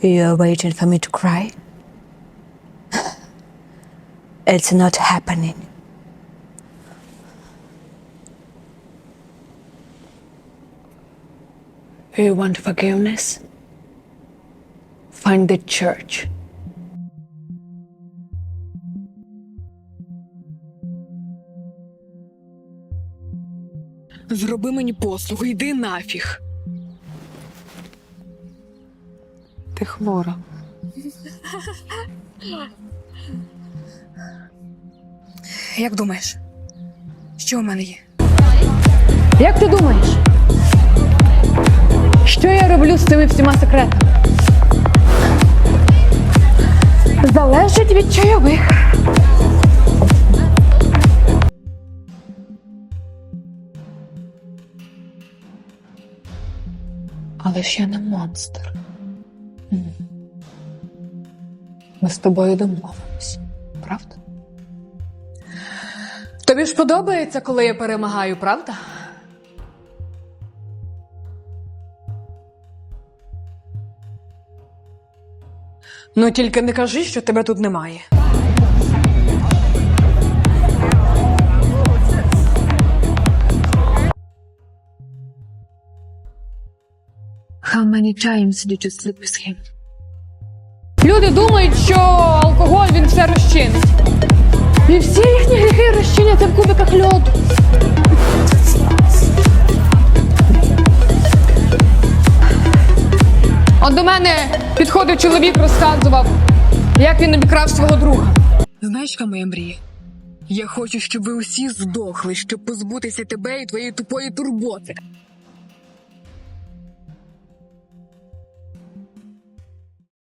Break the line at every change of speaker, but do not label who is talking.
You're waiting for me to cry? It's not happening. You want forgiveness? Find the church.
Зроби мені послугу, йди нафіг. Ти хвора. Як думаєш, що у мене є?
Як ти думаєш? Що я роблю з цими всіма секретами? Залежить від чайових.
Але ж я не монстр. Ми з тобою домовимось, правда? Тобі ж подобається, коли я перемагаю, правда? Ну тільки не кажи, що тебе тут немає.
How many times did you sleep with him?
Люди думають, що алкоголь він все розчинить. І всі їхні гріхи розчиняться в кубиках льоду. От до мене підходив чоловік, розказував, як він обікрав свого друга.
Знаєш, яка моя мрія? Я хочу, щоб ви усі здохли, щоб позбутися тебе і твоєї тупої турботи.